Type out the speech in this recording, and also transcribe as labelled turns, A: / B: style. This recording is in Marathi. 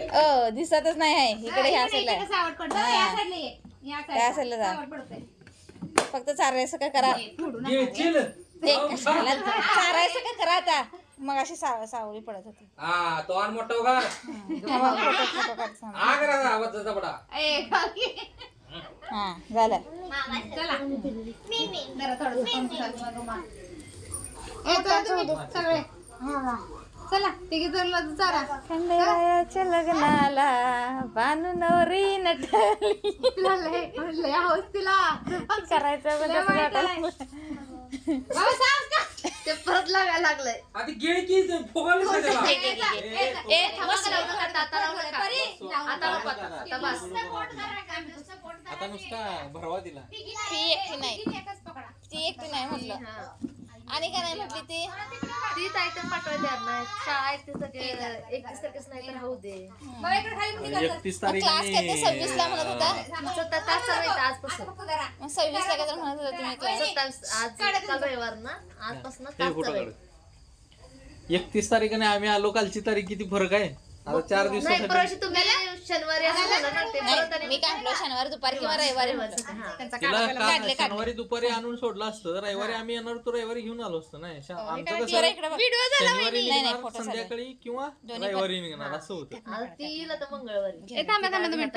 A: अ दिसतच नाही आहे. इकडे ह्या साईडला हा. त्या साईडला जा. फक्त चारायचं का करा. ते कशाला चारायचं का करा आता. मग अशी साव सावळी पडत होती.
B: हा तो आणि मोठा उगा
A: फोटो फोटो काढ
B: आग राहा आवाजाचा बडा
C: ए, काकी.
A: हा झालं.
C: चला तिघी जण चारा
A: खंडेरायाच्या लग्नाला बानू नवरी नटली
C: लय लय हौस तिला
A: करायचं
C: लय वाईट आहे. बाबा, सांग का?
D: ते परत लागायला लागलंय
B: आधी गिळ की फुगायला
C: ए,
B: सगळं
C: ए, ए,
A: ए
D: थांबा का लावू नका, आता लावू नका.
C: परी, लावू
D: आता
C: नका.
D: नको आता, आता बस.
E: आता नुसता भरवा दिला
A: ती एकटी नाही
C: एकच पकडा.
A: ती एकटी नाही म्हटलं
D: हा.
A: आणि काय नाही म्हटली ती?
D: तीच आयटम पाठवायला तयार नाही. शाळा एकतीस तारखे एकतीस तारखेच नाही तर राहू दे.
C: करतात.
E: एकतीस
A: क्लास काय ते
E: तारीख
A: सव्वीस ला म्हणत होता?
D: तुमचं तर तास चालू आहे आजपासून.
A: मग सव्वीस ला काय म्हणत होता तुम्ही क्लास
D: सत्तावीस आज काल रविवार ना? आजपासून तास चालू आहे.
E: एकतीस तारीख आणि आम्ही आलो कालची तारीख किती फरक आहे? आता चार
D: नाही
E: दिवसासाठी.
D: परवाशी तुम्ही शनिवारी असं झालं ना ते परत
A: नाही मी काय म्हटलं शनिवारी दुपारी किंवा रविवारी
D: हा.
C: त्यांचा
E: तिला
A: काढले.
E: शनिवारी दुपारी आणून सोडलं असतं. तर रविवारी आम्ही येणार तो रविवारी घेऊन आलो असतो नाही शा- आमचं
A: जरा
E: कसं
A: इकडे बघ.
E: शनिवारी
A: नाही, नाही,
E: निघणार
A: फोटो
E: संध्याकाळी किंवा. रविवारी निघणार असं होतं.
D: आता ती येईल आता मंगळवारी.
C: ए, थांबा, थांबा, दोन मिनिटं.